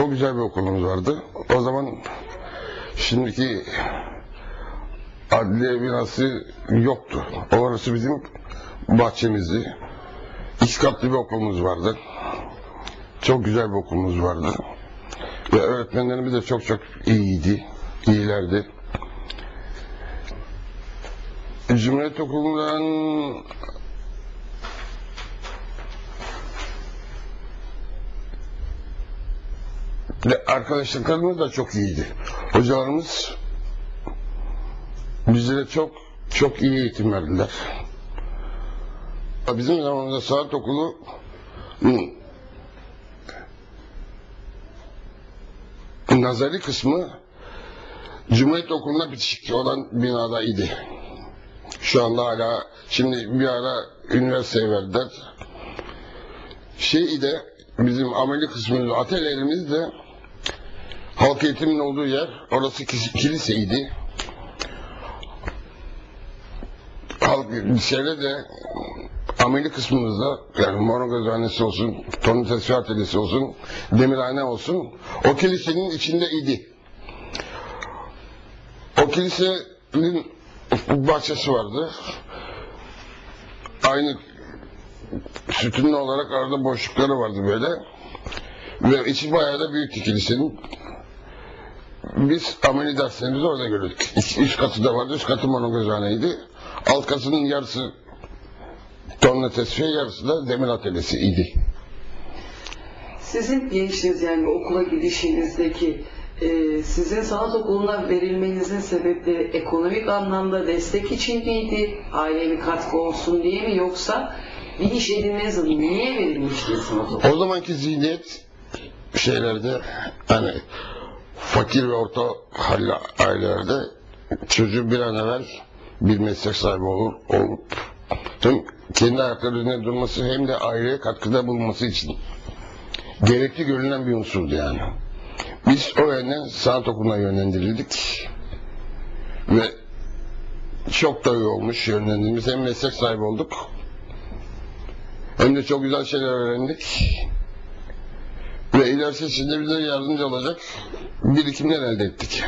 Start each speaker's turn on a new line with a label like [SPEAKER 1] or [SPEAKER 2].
[SPEAKER 1] Çok güzel bir okulumuz vardı. O zaman şimdiki adliye binası yoktu. Orası bizim bahçemizdi. İki katlı bir okulumuz vardı. Çok güzel bir okulumuz vardı. Ve öğretmenlerimiz de çok çok iyiydi. iyilerdi. Cumhuriyet Okulu'ndan ve arkadaşlıklarımız da çok iyiydi. Hocalarımız bizlere çok çok iyi eğitim verdiler. Bizim zamanımızda saat okulu nazari kısmı Cumhuriyet Okulu'na bitişik olan binada idi. Şu anda hala şimdi bir ara üniversiteye verdiler. Şey de bizim ameli kısmımız, atölyelerimiz de halk eğitimin olduğu yer orası kiliseydi. Halk şeyde de ameli kısmımızda yani Moron Gözhanesi olsun, Torun Tesbih Atölyesi olsun, Demirhane olsun o kilisenin içinde idi. O kilisenin bahçesi vardı. Aynı sütunlu olarak arada boşlukları vardı böyle. Ve içi bayağı da büyüktü kilisenin. Biz ameli derslerimizi orada gördük. Üç, üç katı da vardı. Üst katı monogözhaneydi. Alt katının yarısı tonla tesviye yarısı da demir atölyesi idi.
[SPEAKER 2] Sizin gençliğiniz yani okula gidişinizdeki e, sizin sanat okuluna verilmenizin sebepleri ekonomik anlamda destek için miydi? Bir katkı olsun diye mi yoksa bir iş edinmeniz adına niye verilmişti sanat okulu?
[SPEAKER 1] O zamanki zihniyet şeylerde hani fakir ve orta halli ailelerde çocuğu bir an evvel bir meslek sahibi olur, olup hem kendi ayakları üzerinde durması hem de aileye katkıda bulunması için gerekli görülen bir unsurdu yani. Biz o yönden sanat okuluna yönlendirildik ve çok da iyi olmuş yönlendirilmiş. Hem meslek sahibi olduk hem de çok güzel şeyler öğrendik. Ve ilerisi için bize yardımcı olacak birikimler elde ettik.